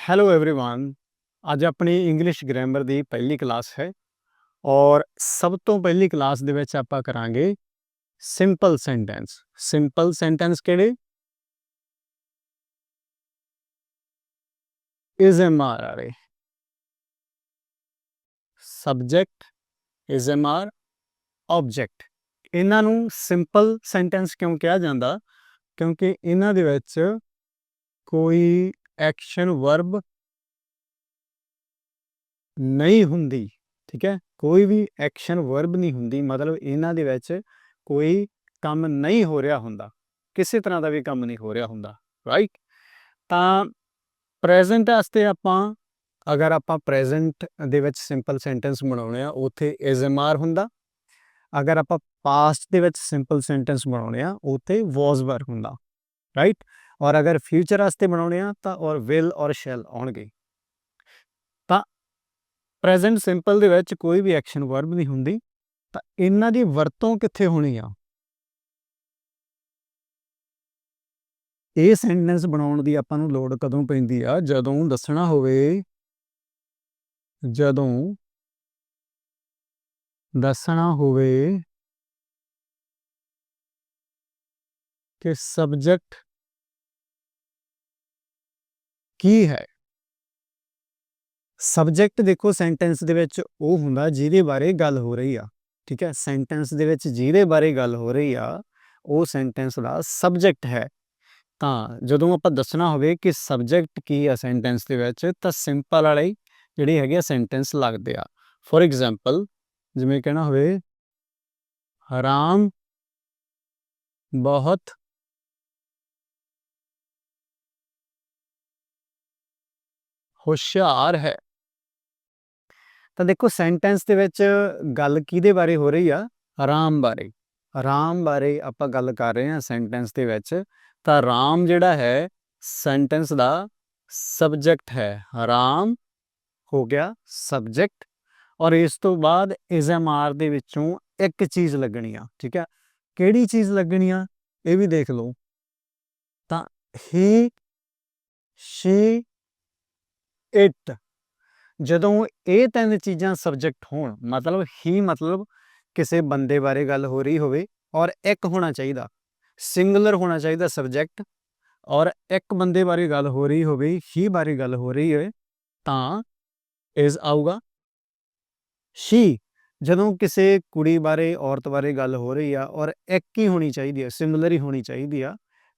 Hello everyone ਅੱਜ ਆਪਣੀ English grammar ਦੀ ਪਹਿਲੀ ਕਲਾਸ ਹੈ ਔਰ ਸਭ ਤੋਂ ਪਹਿਲੀ ਕਲਾਸ ਦੇ ਵਿੱਚ ਆਪਾਂ ਕਰਾਂਗੇ ਸਿੰਪਲ ਸੈਂਟੈਂਸ ਸਿੰਪਲ ਸੈਂਟੈਂਸ ਕਿਹੜੇ ਇਜ਼ ਐਮ ਆਰ ਵਾਲੇ subject is am are object ਇਹਨਾਂ ਨੂੰ ਸਿੰਪਲ ਸੈਂਟੈਂਸ ਕਿਉਂ ਕਿਹਾ ਜਾਂਦਾ ਕਿਉਂਕਿ ਇਹਨਾਂ ਦੇ ਵਿੱਚ ਕੋਈ ਐਕਸ਼ਨ ਵਰਬ ਨਹੀਂ ਹੁੰਦੀ, ਠੀਕ ਹੈ? ਕੋਈ ਵੀ ਐਕਸ਼ਨ ਵਰਬ ਨਹੀਂ ਹੁੰਦੀ, ਮਤਲਬ ਇਹਨਾਂ ਦੇ ਵਿੱਚ ਕੋਈ ਕੰਮ ਨਹੀਂ ਹੋ ਰਿਹਾ ਹੁੰਦਾ, ਕਿਸੇ ਤਰ੍ਹਾਂ ਦਾ ਵੀ ਕੰਮ ਨਹੀਂ ਹੋ ਰਿਹਾ ਹੁੰਦਾ ਰਾਈਟ ਤਾਂ ਪ੍ਰੈਜ਼ੈਂਟ ਵਾਸਤੇ ਆਪਾਂ, ਅਗਰ ਆਪਾਂ ਪ੍ਰੈਜ਼ੈਂਟ ਦੇ ਵਿੱਚ ਸਿੰਪਲ ਸੈਂਟੈਂਸ ਬਣਾਉਣੇ ਆ, ਉੱਥੇ ਇਜ਼ ਐਮ ਆਰ ਹੁੰਦਾ। ਅਗਰ ਆਪਾਂ ਪਾਸਟ ਦੇ ਵਿੱਚ ਸਿੰਪਲ ਸੈਂਟੈਂਸ ਬਣਾਉਣੇ ਆ, ਉੱਥੇ ਵਾਸ ਵਰ ਹੁੰਦਾ ਰਾਈਟ ਔਰ ਅਗਰ ਫਿਊਚਰ ਵਾਸਤੇ ਬਣਾਉਣੇ ਆ, ਤਾਂ ਔਰ ਵਿਲ ਔਰ ਸ਼ੈਲ ਆਉਣਗੇ। ਤਾਂ ਪ੍ਰੈਜ਼ੈਂਟ ਸਿੰਪਲ ਦੇ ਵਿੱਚ ਕੋਈ ਵੀ ਐਕਸ਼ਨ ਵਰਬ ਨਹੀਂ ਹੁੰਦੀ, ਤਾਂ ਇਹਨਾਂ ਦੀ ਵਰਤੋਂ ਕਿੱਥੇ ਹੋਣੀ ਆ? ਇਹ ਸੈਂਟੈਂਸ ਬਣਾਉਣ ਦੀ ਆਪਾਂ ਨੂੰ ਲੋੜ ਕਦੋਂ ਪੈਂਦੀ ਆ? ਜਦੋਂ ਦੱਸਣਾ ਹੋਵੇ, ਜਦੋਂ ਦੱਸਣਾ ਹੋਵੇ ਕਿ ਸਬਜੈਕਟ ਕੀ ਹੈ? ਸਬਜੈਕਟ ਦੇਖੋ ਸੈਂਟੈਂਸ ਦੇ ਵਿੱਚ ਉਹ ਹੁੰਦਾ ਜਿਹਦੇ ਬਾਰੇ ਗੱਲ ਹੋ ਰਹੀ ਆ, ਠੀਕ ਹੈ? ਸੈਂਟੈਂਸ ਦੇ ਵਿੱਚ ਜਿਹਦੇ ਬਾਰੇ ਗੱਲ ਹੋ ਰਹੀ ਆ, ਉਹ ਸੈਂਟੈਂਸ ਦਾ ਸਬਜੈਕਟ ਹੈ। ਤਾਂ ਜਦੋਂ ਆਪਾਂ ਦੱਸਣਾ ਹੋਵੇ ਕਿ ਸਬਜੈਕਟ ਕੀ ਆ ਸੈਂਟੈਂਸ ਦੇ ਵਿੱਚ, ਤਾਂ ਸਿੰਪਲ ਵਾਲੇ ਜਿਹੜੇ ਹੈਗੇ ਆ ਸੈਂਟੈਂਸ ਲੱਗਦੇ ਆ। ਫੋਰ ਐਗਜ਼ਾਮਪਲ ਜਿਵੇਂ ਕਹਿਣਾ ਹੋਵੇ ਹਰਾਮ ਬਹੁਤ ਹੁਸ਼ਿਆਰ ਹੈ। ਤਾਂ ਦੇਖੋ ਸੈਂਟੈਂਸ ਦੇ ਵਿੱਚ ਗੱਲ ਕਿਹਦੇ ਬਾਰੇ ਹੋ ਰਹੀ ਆ? ਆਰਾਮ ਬਾਰੇ। ਆਰਾਮ ਬਾਰੇ ਆਪਾਂ ਗੱਲ ਕਰ ਰਹੇ ਹਾਂ ਸੈਂਟੈਂਸ ਦੇ ਵਿੱਚ। ਤਾਂ ਰਾਮ ਜਿਹੜਾ ਹੈ ਸੈਂਟੈਂਸ ਦਾ ਸਬਜੈਕਟ ਹੈ। ਆਰਾਮ ਹੋ ਗਿਆ ਸਬਜੈਕਟ ਔਰ ਇਸ ਤੋਂ ਬਾਅਦ ਇਜ਼ ਐਮ ਦੇ ਵਿੱਚੋਂ ਇੱਕ ਚੀਜ਼ ਲੱਗਣੀ ਆ, ਠੀਕ ਹੈ? ਕਿਹੜੀ ਚੀਜ਼ ਲੱਗਣੀ ਆ? ਇਹ ਵੀ ਦੇਖ ਲਓ। ਤਾਂ ਹੀ ਸ਼ੀ ਇਟ ਜਦੋਂ ਇਹ ਤਿੰਨ ਚੀਜ਼ਾਂ ਸਬਜੈਕਟ ਹੋਣ, ਮਤਲਬ ਹੀ ਮਤਲਬ ਕਿਸੇ ਬੰਦੇ ਬਾਰੇ ਗੱਲ ਹੋ ਰਹੀ ਹੋਵੇ ਔਰ ਇੱਕ ਹੋਣਾ ਚਾਹੀਦਾ ਸਿੰਗੂਲਰ ਹੋਣਾ ਚਾਹੀਦਾ ਸਬਜੈਕਟ ਔਰ ਇੱਕ ਬੰਦੇ ਬਾਰੇ ਗੱਲ ਹੋ ਰਹੀ ਹੋਵੇ, ਹੀ ਬਾਰੇ ਗੱਲ ਹੋ ਰਹੀ ਹੋਵੇ, ਤਾਂ ਇਜ਼ ਆਊਗਾ ਸ਼ੀ ਜਦੋਂ ਕਿਸੇ ਕੁੜੀ ਬਾਰੇ, ਔਰਤ ਬਾਰੇ ਗੱਲ ਹੋ ਰਹੀ ਆ ਔਰ ਇੱਕ ਹੀ ਹੋਣੀ ਚਾਹੀਦੀ ਹੈ ਸਿੰਗੂਲਰ ਹੀ ਹੋਣੀ ਚਾਹੀਦੀ ਆ,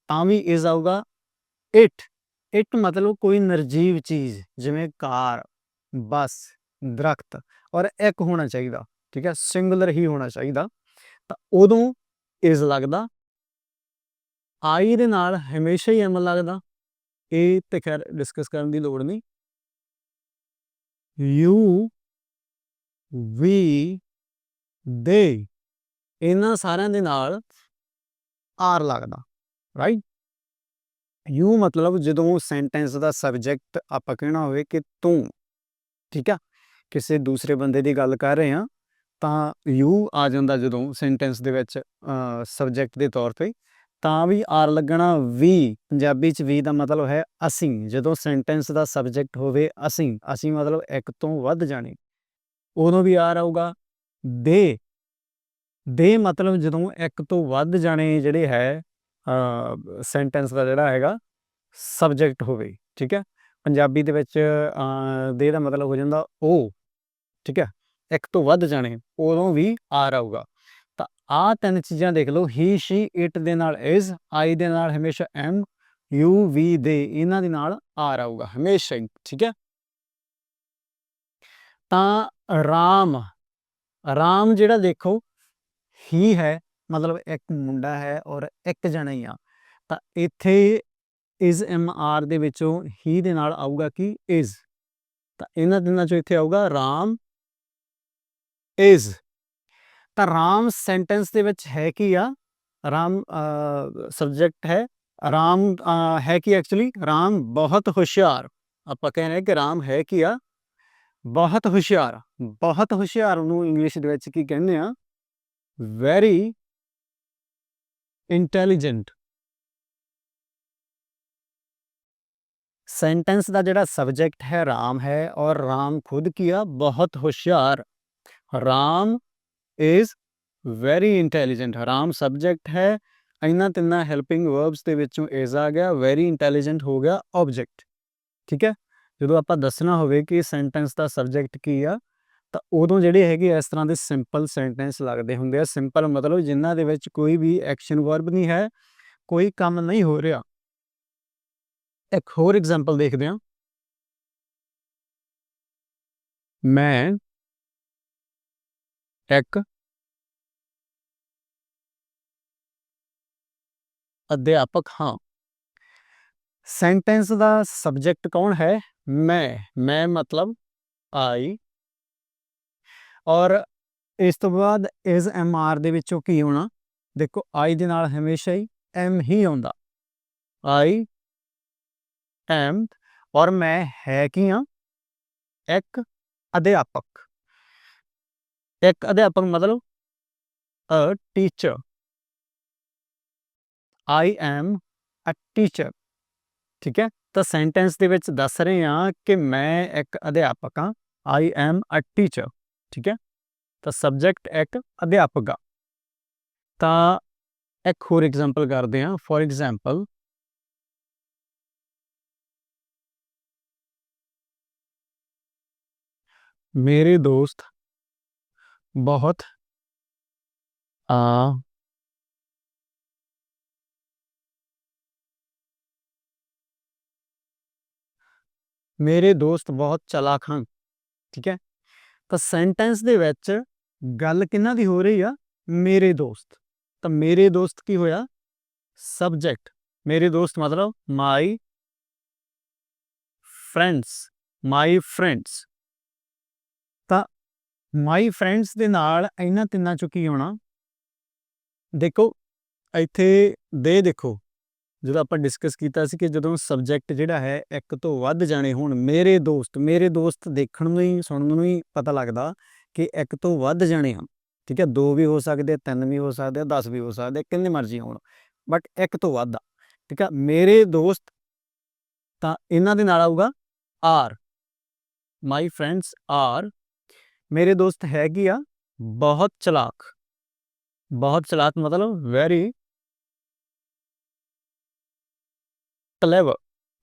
ਤਾਂ ਵੀ ਇਸ ਆਊਗਾ ਇਟ ਇੱਟ ਮਤਲਬ ਕੋਈ ਨਿਰਜੀਵ ਚੀਜ਼, ਜਿਵੇਂ ਕਾਰ, ਬੱਸ, ਦਰਖਤ, ਔਰ ਇੱਕ ਹੋਣਾ ਚਾਹੀਦਾ, ਠੀਕ ਹੈ, ਸਿੰਗੂਲਰ ਹੀ ਹੋਣਾ ਚਾਹੀਦਾ, ਤਾਂ ਉਦੋਂ ਇਜ਼ ਲੱਗਦਾ, ਆਈ ਦੇ ਨਾਲ ਹਮੇਸ਼ਾ ਹੀ ਐਮ ਲੱਗਦਾ, ਇਹ ਤੇ ਖੈਰ ਡਿਸਕਸ ਕਰਨ ਦੀ ਲੋੜ ਨਹੀਂ। ਯੂ ਵੀ ਦੇ, ਇਹਨਾਂ ਸਾਰਿਆਂ ਦੇ ਨਾਲ ਆਰ ਲੱਗਦਾ ਰਾਈਟ ਯੂ ਮਤਲਬ ਜਦੋਂ ਸੈਂਟੈਂਸ ਦਾ ਸਬਜੈਕਟ ਆਪਾਂ ਕਹਿਣਾ ਹੋਵੇ ਕਿ ਤੂੰ, ਠੀਕ ਆ? ਕਿਸੇ ਦੂਸਰੇ ਬੰਦੇ ਦੀ ਗੱਲ ਕਰ ਰਹੇ ਆ ਤਾਂ ਯੂ ਆ ਜਾਂਦਾ ਜਦੋਂ ਸੈਂਟੈਂਸ ਦੇ ਵਿੱਚ ਸਬਜੈਕਟ ਦੇ ਤੌਰ ਤੇ। ਤਾਂ ਵੀ ਆਰ ਲੱਗਣਾ ਵੀ ਪੰਜਾਬੀ ਚ ਵੀ ਦਾ ਮਤਲਬ ਹੈ ਅਸੀਂ। ਜਦੋਂ ਸੈਂਟੈਂਸ ਦਾ ਸਬਜੈਕਟ ਹੋਵੇ ਅਸੀਂ ਅਸੀਂ ਮਤਲਬ ਇੱਕ ਤੋਂ ਵੱਧ ਜਾਣੇ। ਉਦੋਂ ਵੀ ਆਰ ਆਊਗਾ ਦੇ। ਦੇ ਮਤਲਬ ਜਦੋਂ ਇੱਕ ਤੋਂ ਵੱਧ ਜਾਣੇ ਜਿਹੜੇ ਹੈ ਸੈਂਟੈਂਸ ਦਾ ਜਿਹੜਾ ਹੈਗਾ ਸਬਜੈਕਟ ਹੋਵੇ, ਠੀਕ ਹੈ? ਪੰਜਾਬੀ ਦੇ ਵਿੱਚ ਦੇ ਦਾ ਮਤਲਬ ਹੋ ਜਾਂਦਾ ਉਹ ਠੀਕ ਹੈ? ਇੱਕ ਤੋਂ ਵੱਧ ਜਾਣੇ, ਉਦੋਂ ਵੀ ਆਰ ਆਊਗਾ ਤਾਂ ਆ ਤਿੰਨ ਚੀਜ਼ਾਂ ਦੇਖ ਲਓ ਹੀ ਸ਼ੀ ਇਟ ਦੇ ਨਾਲ ਇਜ਼ ਆਈ ਦੇ ਨਾਲ ਹਮੇਸ਼ਾ ਐਮ ਯੂ ਵੀ ਦੇ ਇਹਨਾਂ ਦੇ ਨਾਲ ਆਰ ਆਊਗਾ ਹਮੇਸ਼ਾ ਠੀਕ ਹੈ? ਤਾਂ ਰਾਮ ਰਾਮ ਜਿਹੜਾ ਦੇਖੋ ਹੀ ਹੈ ਮਤਲਬ ਇੱਕ ਮੁੰਡਾ ਹੈ ਔਰ ਇੱਕ ਜਣਾ ਹੀ ਆ। ਤਾਂ ਇੱਥੇ ਇਜ਼ ਐਮ ਆਰ ਦੇ ਵਿੱਚੋਂ ਹੀ ਦੇ ਨਾਲ ਆਊਗਾ ਕਿ? ਇਜ਼ ਤਾਂ ਇਹਨਾਂ ਦਿਨਾਂ ਚੋਂ ਇੱਥੇ ਆਊਗਾ ਰਾਮ ਇਜ਼ ਤਾਂ ਰਾਮ ਸੈਂਟੈਂਸ ਦੇ ਵਿੱਚ ਹੈ ਕੀ ਆ? ਰਾਮ ਸਬਜੈਕਟ ਹੈ। ਰਾਮ ਹੈ ਕਿ ਐਕਚੁਅਲੀ ਰਾਮ ਬਹੁਤ ਹੁਸ਼ਿਆਰ। ਆਪਾਂ ਕਹਿ ਰਹੇ ਕਿ ਰਾਮ ਹੈ ਕੀ ਆ? ਬਹੁਤ ਹੁਸ਼ਿਆਰ। ਬਹੁਤ ਹੁਸ਼ਿਆਰ ਨੂੰ ਇੰਗਲਿਸ਼ ਦੇ ਵਿੱਚ ਕੀ ਕਹਿੰਦੇ ਆ? ਵੈਰੀ ਇੰਟੈਲੀਜੈਂਟ सेंटेंस ਦਾ ਜਿਹੜਾ ਸਬਜੈਕਟ ਹੈ ਰਾਮ ਹੈ ਔਰ ਰਾਮ ਖੁਦ ਕੀਆ ਬਹੁਤ ਹੁਸ਼ਿਆਰ Ram is very intelligent Ram subject ਹੈ ਇਹਨਾਂ ਤਿੰਨਾਂ ਹੈਲਪਿੰਗ ਵਰਬਸ ਦੇ ਵਿੱਚੋਂ ਇਜ਼ ਆ ਗਿਆ ਵੈਰੀ ਇੰਟੈਲੀਜੈਂਟ ਹੋ ਗਿਆ ਆਬਜੈਕਟ ਠੀਕ ਹੈ ਜਦੋਂ ਆਪਾਂ ਦੱਸਣਾ ਹੋਵੇ ਕਿ ਸੈਂਟੈਂਸ ਦਾ ਸਬਜੈਕਟ ਕੀ ਆ ਤਾਂ ਉਦੋਂ ਜਿਹੜੇ ਹੈਗੇ ਇਸ ਤਰ੍ਹਾਂ ਦੇ ਸਿੰਪਲ ਸੈਂਟੈਂਸ ਲੱਗਦੇ ਹੁੰਦੇ ਆ। ਸਿੰਪਲ ਮਤਲਬ ਜਿਨ੍ਹਾਂ ਦੇ ਵਿੱਚ ਕੋਈ ਵੀ ਐਕਸ਼ਨ ਵਰਬ ਨਹੀਂ ਹੈ, ਕੋਈ ਕੰਮ ਨਹੀਂ ਹੋ ਰਿਹਾ। ਇੱਕ ਹੋਰ ਐਗਜ਼ਾਮਪਲ ਦੇਖਦੇ ਹਾਂ। ਮੈਂ ਇੱਕ ਅਧਿਆਪਕ ਹਾਂ। ਸੈਂਟੈਂਸ ਦਾ ਸਬਜੈਕਟ ਕੌਣ ਹੈ? ਮੈਂ। ਮੈਂ ਮਤਲਬ ਆਈ ਔਰ ਇਸ ਤੋਂ ਬਾਅਦ ਇਸ ਐਮ ਆਰ ਦੇ ਵਿੱਚੋਂ ਕੀ ਹੋਣਾ? ਦੇਖੋ ਆਈ ਦੇ ਨਾਲ ਹਮੇਸ਼ਾ ਹੀ ਐਮ ਹੀ ਆਉਂਦਾ। ਆਈ ਐਮ ਔਰ ਮੈਂ ਹੈ ਕੀ ਹਾਂ? ਇੱਕ ਅਧਿਆਪਕ। ਇੱਕ ਅਧਿਆਪਕ ਮਤਲਬ a teacher I am a teacher ਠੀਕ ਹੈ? ਤਾਂ ਸੈਂਟੈਂਸ ਦੇ ਵਿੱਚ ਦੱਸ ਰਹੇ ਹਾਂ ਕਿ ਮੈਂ ਇੱਕ ਅਧਿਆਪਕ ਹਾਂ। ਆਈ ਐਮ ਅ ਟੀਚਰ ਠੀਕ ਹੈ ਤਾਂ ਸਬਜੈਕਟ ਇੱਕ ਅਧਿਆਪਕ ਆ ਤਾਂ ਇੱਕ ਹੋਰ ਐਗਜ਼ਾਮਪਲ ਕਰਦੇ ਹਾਂ ਫੋਰ ਐਗਜ਼ਾਮਪਲ ਮੇਰੇ ਦੋਸਤ ਬਹੁਤ ਆ ਮੇਰੇ ਦੋਸਤ ਬਹੁਤ ਚਲਾਕ ਹਨ ਠੀਕ ਹੈ ਤਾਂ ਸੈਂਟੈਂਸ ਦੇ ਵਿੱਚ ਗੱਲ ਕਿਹਨਾਂ ਦੀ ਹੋ ਰਹੀ ਆ? ਮੇਰੇ ਦੋਸਤ। ਤਾਂ ਮੇਰੇ ਦੋਸਤ ਕੀ ਹੋਇਆ? ਸਬਜੈਕਟ ਮੇਰੇ ਦੋਸਤ ਮਤਲਬ ਮਾਈ ਫਰੈਂਡਸ ਮਾਈ ਫਰੈਂਡਸ ਤਾਂ ਮਾਈ ਫਰੈਂਡਸ ਦੇ ਨਾਲ ਇਹਨਾਂ ਤਿੰਨਾਂ ਚੋਂ ਕੀ ਹੋਣਾ? ਦੇਖੋ, ਇੱਥੇ ਦੇ ਦੇਖੋ। ਜਦੋਂ ਆਪਾਂ ਡਿਸਕਸ ਕੀਤਾ ਸੀ ਕਿ ਜਦੋਂ ਸਬਜੈਕਟ ਜਿਹੜਾ ਹੈ ਇੱਕ ਤੋਂ ਵੱਧ ਜਾਣੇ ਹੋਣ, ਮੇਰੇ ਦੋਸਤ ਮੇਰੇ ਦੋਸਤ ਦੇਖਣ ਨੂੰ ਹੀ, ਸੁਣਨ ਨੂੰ ਹੀ ਪਤਾ ਲੱਗਦਾ ਕਿ ਇੱਕ ਤੋਂ ਵੱਧ ਜਾਣੇ ਹਨ। ਠੀਕ ਹੈ, ਦੋ ਵੀ ਹੋ ਸਕਦੇ, ਤਿੰਨ ਵੀ ਹੋ ਸਕਦੇ 10 ਵੀ ਹੋ ਸਕਦੇ, ਕਿੰਨੇ ਮਰਜ਼ੀ ਹੋਣ ਬਟ ਇੱਕ ਤੋਂ ਵੱਧ ਆ। ਠੀਕ ਆ ਮੇਰੇ ਦੋਸਤ ਤਾਂ ਇਹਨਾਂ ਦੇ ਨਾਲ ਆਊਗਾ ਆਰ ਮਾਈ ਫਰੈਂਡਸ ਆਰ ਮੇਰੇ ਦੋਸਤ ਹੈਗੀ ਆ, ਬਹੁਤ ਚਲਾਕ। ਬਹੁਤ ਚਲਾਕ ਮਤਲਬ ਵੈਰੀ ਕਲੇਵਰ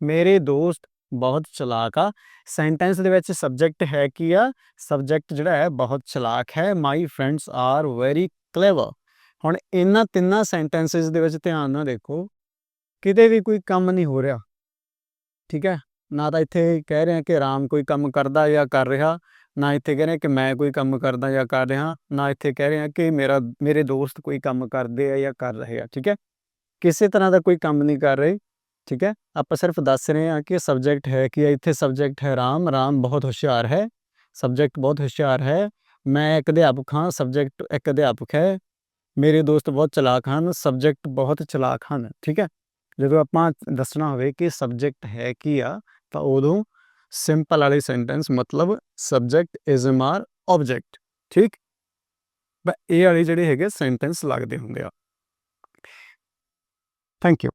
ਮੇਰੇ ਦੋਸਤ ਬਹੁਤ ਚਲਾਕ ਆ। ਸੈਂਟੈਂਸ ਦੇ ਵਿੱਚ ਸਬਜੈਕਟ ਹੈ ਕੀ ਆ? ਸਬਜੈਕਟ ਜਿਹੜਾ ਹੈ ਬਹੁਤ ਚਲਾਕ ਹੈ। My friends are very clever ਹੁਣ ਇਹਨਾਂ ਤਿੰਨਾਂ ਸੈਂਟੈਂਸਸ ਦੇ ਵਿੱਚ ਧਿਆਨ ਨਾਲ ਦੇਖੋ। ਕਿਤੇ ਵੀ ਕੋਈ ਕੰਮ ਨਹੀਂ ਹੋ ਰਿਹਾ। ਠੀਕ ਹੈ? ਨਾ ਤਾਂ ਇੱਥੇ ਕਹਿ ਰਹੇ ਆ ਕਿ ਰਾਮ ਕੋਈ ਕੰਮ ਕਰਦਾ ਜਾਂ ਕਰ ਰਿਹਾ। ਨਾ ਇੱਥੇ ਕਹਿ ਰਹੇ ਕਿ ਮੈਂ ਕੋਈ ਕੰਮ ਕਰਦਾ ਜਾਂ ਕਰ ਰਿਹਾ। ਨਾ ਇੱਥੇ ਕਹਿ ਰਹੇ ਆ ਕਿ ਮੇਰਾ, ਮੇਰੇ ਦੋਸਤ ਕੋਈ ਕੰਮ ਕਰਦੇ ਆ ਜਾਂ ਕਰ ਰਹੇ ਆ। ਠੀਕ ਹੈ? ਕਿਸੇ ਤਰ੍ਹਾਂ ਦਾ ਕੋਈ ਕੰਮ ਨਹੀਂ ਕਰ ਰਹੇ। ਠੀਕ ਹੈ ਆਪਾਂ ਸਿਰਫ ਦੱਸ ਰਹੇ ਹਾਂ ਕਿ ਸਬਜੈਕਟ ਹੈ ਕਿ ਇੱਥੇ ਸਬਜੈਕਟ ਹੈ ਰਾਮ ਰਾਮ ਬਹੁਤ ਹੁਸ਼ਿਆਰ ਹੈ ਸਬਜੈਕਟ ਬਹੁਤ ਹੁਸ਼ਿਆਰ ਹੈ ਮੈਂ ਇੱਕ ਅਧਿਆਪਕ ਹਾਂ ਸਬਜੈਕਟ ਇੱਕ ਅਧਿਆਪਕ ਹੈ ਮੇਰੇ ਦੋਸਤ ਬਹੁਤ ਚਲਾਕ ਹਨ ਸਬਜੈਕਟ ਬਹੁਤ ਚਲਾਕ ਹਨ ਠੀਕ ਹੈ ਜਦੋਂ ਆਪਾਂ ਦੱਸਣਾ ਹੋਵੇ ਕਿ ਸਬਜੈਕਟ ਹੈ ਕੀ ਆ ਤਾਂ ਉਦੋਂ ਸਿੰਪਲ ਵਾਲੀ ਸੈਂਟੈਂਸ ਮਤਲਬ ਸਬਜੈਕਟ ਇਜ਼ ਮਾਰ ਆਬਜੈਕਟ ਠੀਕ ਬਈ ਇਹ ਵਾਲੇ ਜਿਹੜੇ ਹੈਗੇ ਸੈਂਟੈਂਸ ਲੱਗਦੇ ਹੁੰਦੇ ਆ ਥੈਂਕ ਯੂ